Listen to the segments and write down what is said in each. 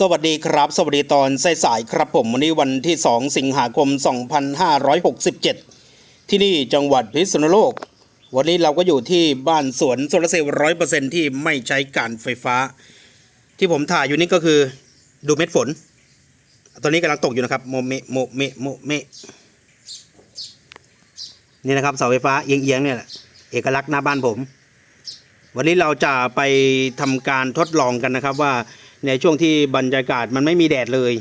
สวัสดีครับ สวัสดีตอนสายๆครับผมวันนี้วันที่ 2 สิงหาคม 2567 ที่นี่จังหวัดพิษณุโลก วันนี้เราก็อยู่ที่บ้านสวนโซลาร์เซลล์ร้อยเปอร์เซ็นที่ไม่ใช้การไฟฟ้า ที่ผมถ่ายอยู่นี่ก็คือดูเม็ดฝน ตอนนี้กำลังตกอยู่นะครับโมเมโมเมโมเมนี่นะครับเสาไฟฟ้าเอียงๆเนี่ยแหละเอกลักษณ์หน้าบ้านผม วันนี้เราจะไปทำการทดลองกันนะครับว่า ในช่วงที่บรรยากาศมันไม่มีแดดเลย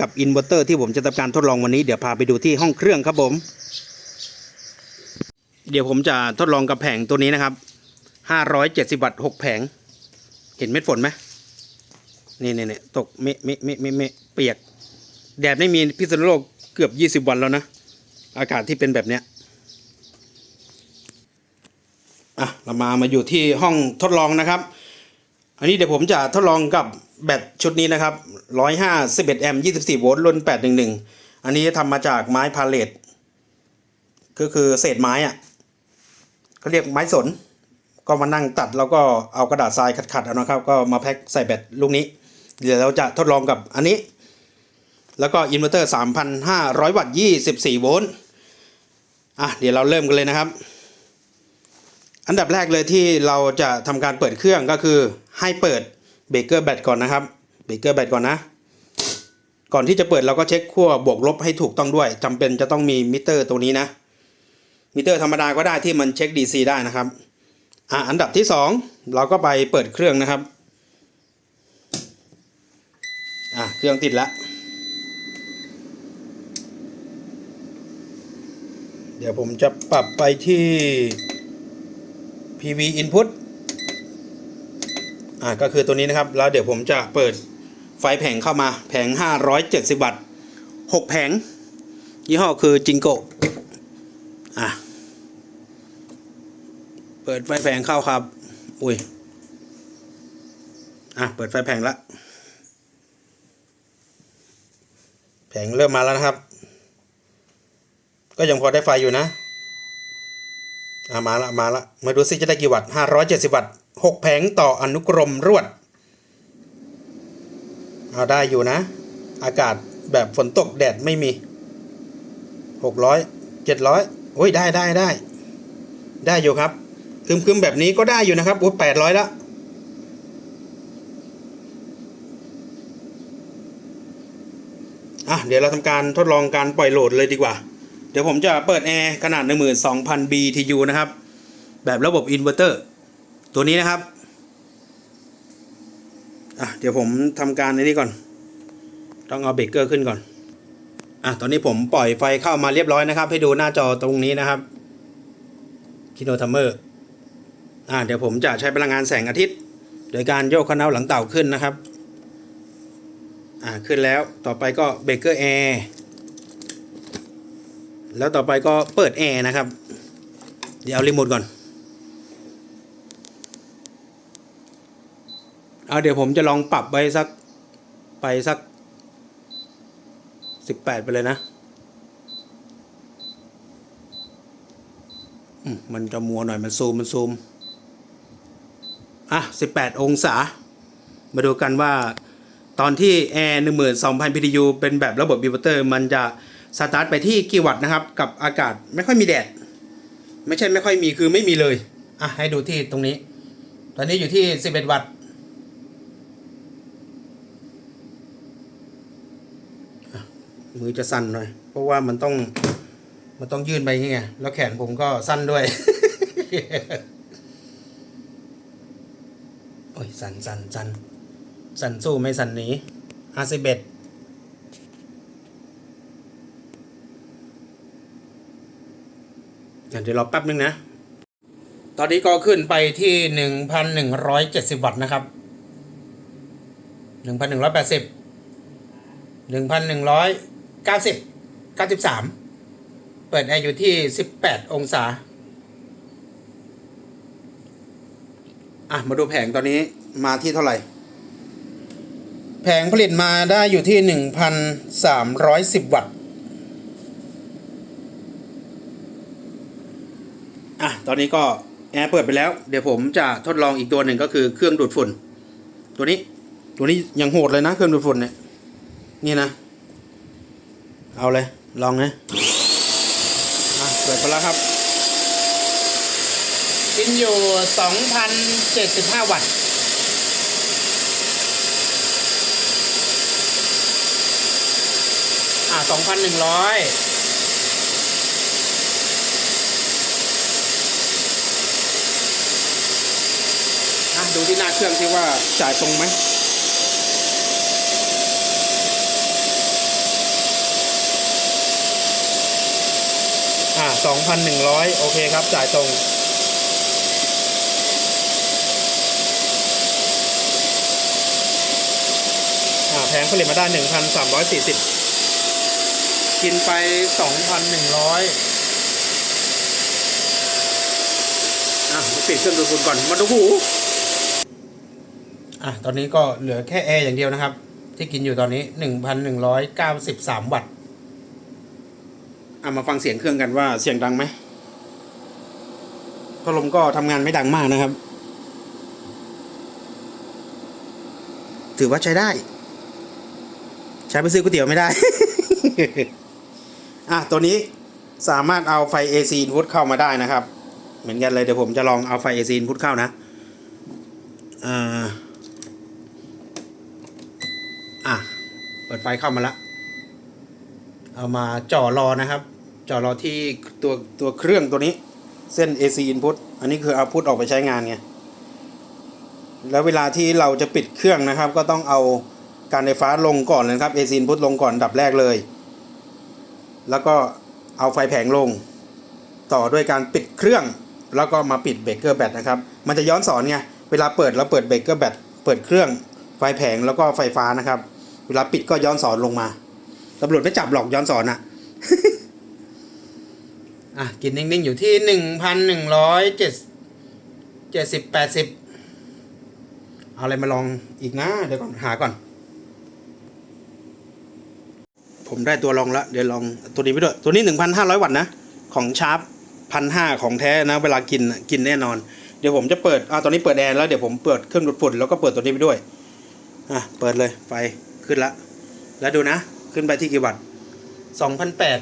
กับอินเวอร์เตอร์ที่ผมจะทำการทดลองวันนี้เดี๋ยวพาไปดูที่ห้องเครื่องครับผม เดี๋ยวผมจะทดลองกับแผงตัวนี้นะครับ 570 วัตต์ 6 แผง เห็นเม็ดฝนไหมนี่นี่นี่ตกเมะเมะเมะเมะเมเปียก แดดไม่มีพิษณุโลกเกือบ 20 วันแล้วนะ อากาศที่เป็นแบบเนี้ยอะเรามามาอยู่ที่ห้องทดลองนะครับ อันนี้เดี๋ยวผมจะทดลองกับแบตชุดนี้นะครับ 151 แอมป์ 24 โวลต์ รุ่น 811 อันนี้ทำมาจากไม้พาเลตก็คือเศษไม้อะเขาเรียกไม้สน ก็มานั่งตัดแล้วก็เอากระดาษทรายขัดๆเอานะครับ ก็มาแพ็คใส่แบตลูกนี้ เดี๋ยวเราจะทดลองกับอันนี้ แล้วก็อินเวอร์เตอร์ 3,500 วัตต์ 24 โวลต์ อะ เดี๋ยวเราเริ่มกันเลยนะครับ อันดับแรกเลยที่เราจะทำการเปิดเครื่องก็คือ ให้เปิดเบรกเกอร์แบตก่อนนะครับเบรกเกอร์แบตก่อนนะ ก่อนที่จะเปิดเราก็เช็คขั้วบวกลบให้ถูกต้องด้วยจำเป็นจะต้องมีมิเตอร์ตัวนี้นะ มิเตอร์ธรรมดาก็ได้ที่มันเช็ค DC ได้นะครับอะอันดับที่ 2 เราก็ไปเปิดเครื่องนะครับอะเครื่องติดแล้วเดี๋ยวผมจะปรับไปที่ PV input อ่าก็คือตัวนี้นะครับ แล้วเดี๋ยวผมจะเปิดไฟแผงเข้ามาแผง 570 วัตต์ 6 แผง ยี่ห้อคือจิงโกอะ เปิดไฟแผงเข้าครับ อุ้ย อะ เปิดไฟแผงละ แผงเริ่มมาแล้วนะครับ ก็ยังพอได้ไฟอยู่นะ อามาละมาละมาดูซิจะได้กี่วัตต์570วัตต์6แผงต่ออนุกรมรวด เอาได้อยู่นะ อากาศแบบฝนตกแดดไม่มี600 700โอ้ยได้ได้ได้ได้อยู่ครับคึมคึมๆแบบนี้ก็ได้อยู่นะครับโอ้800แล้วอะเดี๋ยวเราทำการทดลองการปล่อยโหลดเลยดีกว่า เดี๋ยวผมจะเปิดแอร์ขนาด 12,000 BTU นะครับ แบบระบบอินเวอร์เตอร์ ตัวนี้นะครับ อะ เดี๋ยวผมทำการในนี้ก่อน ต้องเอาเบรกเกอร์ขึ้นก่อน อะ ตอนนี้ผมปล่อยไฟเข้ามาเรียบร้อยนะครับ ให้ดูหน้าจอตรงนี้นะครับคิโนทัมเมอร์ อะเดี๋ยวผมจะใช้พลังงานแสงอาทิตย์ โดยการโยกคันเอาหลังเต่าขึ้นนะครับ อะขึ้นแล้ว ต่อไปก็เบรกเกอร์แอร์ แล้วต่อไปก็เปิดแอร์นะครับ เดี๋ยวเอารีโมทก่อน เอาเดี๋ยวผมจะลองปรับไว้สักไปสักสิบแปดไปเลยนะ มันจะมัวหน่อยมันซูม มันซูม อะสิบแปดองศา มาดูกันว่าตอนที่แอร์หนึ่งหมื่นสองพัน PTU เป็นแบบระบบอินเวอร์เตอร์ มันจะ สตาร์ทไปที่กี่วัตต์นะครับ กับอากาศไม่ค่อยมีแดด ไม่ใช่ไม่ค่อยมีคือไม่มีเลย อะให้ดูที่ตรงนี้ ตอนนี้อยู่ที่ 11 วัตต์มือจะสั่นหน่อย เพราะว่ามันต้องมันต้องยื่นไปอย่างเงี้ยแล้วแขนผมก็สั้นด้วยโอ้ยสั่นสั่นสั่นสั่นสู้ไม่สั่นหนีอาสิบเอ็ด เดี๋ยวรอแป๊บนึงนะ ตอนนี้ก็ขึ้นไปที่หนึ่งพันหนึ่งร้อยเจ็ดสิบวัตต์นะครับหนึ่งพันหนึ่งร้อยแปดสิบหนึ่งพันหนึ่งร้อยเก้าสิบเก้าสิบสามเปิดแอร์อยู่ที่สิบแปดองศา อะ มาดูแผงตอนนี้มาที่เท่าไหร่ แผงผลิตมาได้อยู่ที่หนึ่งพันสามร้อยสิบวัตต์ อะตอนนี้ก็แอร์เปิดไปแล้ว เดี๋ยวผมจะทดลองอีกตัวหนึ่งก็คือเครื่องดูดฝุ่น ตัวนี้ตัวนี้ยังโหดเลยนะเครื่องดูดฝุ่นเนี่ยนี่นะ เอาเลยลองนะอะเปิดไปแล้วครับกินอยู่ 2,075 วัตต์อะ2,100 ดูที่หน้าเครื่องที่ว่าจ่ายตรงไหมอ่าสองพันหนึ่งร้อยโอเคครับ จ่ายตรงอ่าแพงผลิตมาได้หนึ่งพันสามร้อยสี่สิบกินไปสองพันหนึ่งร้อยอะมาปิดเครื่องดูดฝุ่นก่อน มาดูหู อะตอนนี้ก็เหลือแค่แอร์อย่างเดียวนะครับ ที่กินอยู่ตอนนี้หนึ่งพันหนึ่งร้อยเก้าสิบสามวัตต์เอามาฟังเสียงเครื่องกันว่าเสียงดังไหมพัดลมก็ทำงานไม่ดังมากนะครับ ถือว่าใช้ได้ ใช้ไปซื้อก๋วยเตี๋ยวไม่ได้ อะตัวนี้สามารถเอาไฟ AC input เข้ามาได้นะครับ เหมือนกันเลยเดี๋ยวผมจะลองเอาไฟ AC input เข้านะ อ่าอะ เปิดไฟเข้ามาแล้วเอามาจ่อรอนะครับ จ่อรอที่ตัวตัวเครื่องตัวนี้ เส้น AC input อันนี้คือเอาพุทออกไปใช้งานไงแล้วเวลาที่เราจะปิดเครื่องนะครับ ก็ต้องเอาการไฟฟ้าลงก่อนเลยครับ AC input ลงก่อนอันดับแรกเลย แล้วก็เอาไฟแผงลง ต่อด้วยการปิดเครื่อง แล้วก็มาปิดเบรกเกอร์แบตนะครับ มันจะย้อนสอนไงเวลาเปิดเราเปิดเบรกเกอร์แบตเปิดเครื่องไฟแผงแล้วก็ไฟฟ้านะครับ เวลาปิดก็ย้อนสอนลงมาตำรวจไม่จับหรอกย้อนสอนอะอะกินนิ่งๆอยู่ที่หนึ่งพันหนึ่งร้อยเจ็ดเจ็ดสิบแปดสิบเอาอะไรมาลองอีกนะ เดี๋ยวก่อนหาก่อน ผมได้ตัวลองละเดี๋ยวลองตัวนี้ไปด้วย ตัวนี้หนึ่งพันห้าร้อยวัตต์นะ ของชาร์ปพันห้าของแท้นะ เวลากินกินแน่นอน เดี๋ยวผมจะเปิดอ่าตอนนี้เปิดแอร์แล้วเดี๋ยวผมเปิดเครื่องดูดฝุ่นแล้วก็เปิดตัวนี้ไปด้วย อะ เปิดเลยไฟ ขึ้นละ แล้วดูนะ ขึ้นไปที่กี่วัตต์สองพันแปด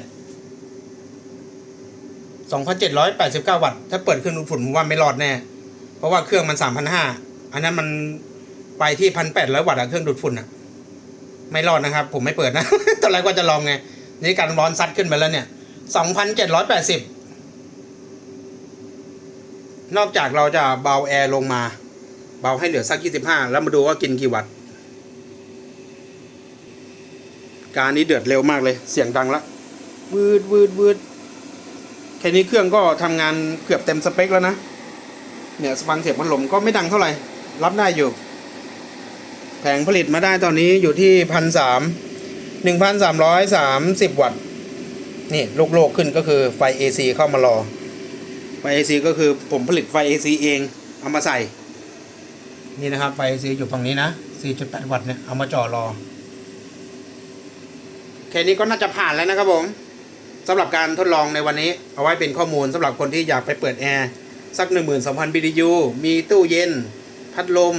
สองพันเจ็ดร้อยแปดสิบเก้าวัตต์ถ้าเปิดเครื่องดูดฝุ่นผมว่าไม่รอดแน่ เพราะว่าเครื่องมันสามพันห้าอันนั้นมันไปที่พันแปดร้อยวัตต์อะเครื่องดูดฝุ่นอะไม่รอดนะครับ ผมไม่เปิดนะ ตอนแรกว่าจะลองไง นี่การร้อนซัดขึ้นไปแล้วเนี่ยสองพันเจ็ดร้อยแปดสิบนอกจากเราจะเบาแอร์ลงมา เบาให้เหลือสักยี่สิบห้าแล้วมาดูว่ากินกี่วัตต์ การนี้เดือดเร็วมากเลย เสียงดังละวืดวืดวืดแค่นี้เครื่องก็ทำงานเกือบเต็มสเปคแล้วนะ เนี่ยฟังเสียงพัดลมก็ไม่ดังเท่าไหร่ รับได้อยู่ แผงผลิตมาได้ตอนนี้อยู่ที่พันสามหนึ่งพันสามร้อยสามสิบวัตต์ นี่โลกโลกขึ้นก็คือไฟ AC เข้ามารอ ไฟ AC ก็คือผมผลิตไฟ AC เองเอามาใส่ นี่นะครับไฟ AC อยู่ฝั่งนี้นะ 4.8 วัตต์เนี่ยเอามาจ่อรอ ค่นี้ก็น่าจะผ่านแล้วนะครับผมสำหรับการทดลองในวันนี้ เอาไว้เป็นข้อมูลสำหรับคนที่อยากไปเปิดแอร์สัก 12,000 BTU มีตู้เย็น พัดลม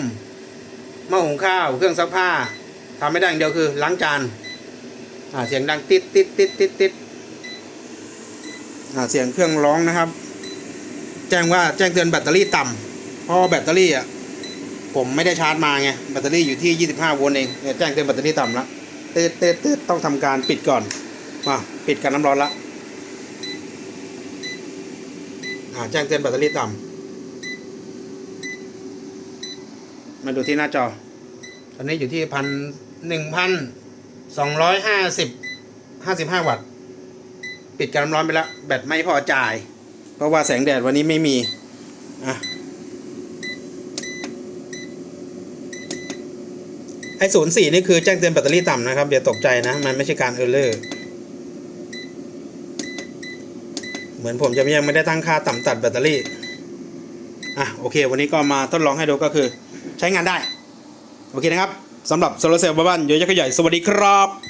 หม้อหุงข้าว เครื่องซักผ้าทำไม่ได้อย่างเดียวคือล้างจานเสียงดังติดติดติดติดติดเสียงเครื่องร้องนะครับ แจ้งว่าแจ้งเตือนแบตเตอรี่ต่ำเพราะแบตเตอรี่อะผมไม่ได้ชาร์จมาไงแบตเตอรี่อยู่ที่ 25 โวลต์เองแจ้งเตือนแบตเตอรี่ต่ำแล้ว ตืดตืดตืดต้องทำการปิดก่อนมาปิดกันน้ำร้อนละแจ้งเตือนแบตเตอรี่ต่ำมาดูที่หน้าจอ ตอนนี้อยู่ที่พันหนึ่งพันสองร้อยห้าสิบห้าสิบห้าวัตต์ ปิดกันน้ำร้อนไปแล้ว แบตไม่พอจ่าย เพราะว่าแสงแดดวันนี้ไม่มี อะ ไอ้ศูนย์สี่นี่คือแจ้งเตือนแบตเตอรี่ต่ำนะครับอย่าตกใจนะ มันไม่ใช่การเออร์เลอร์เหมือนผมจะยังไม่ได้ตั้งค่าต่ำตัดแบตเตอรี่ อะโอเค วันนี้ก็มาทดลองให้ดูก็คือ ใช้งานได้ โอเคนะครับสำหรับโซลาร์เซลล์บ้านเยอะยักษ์ใหญ่ สวัสดีครับ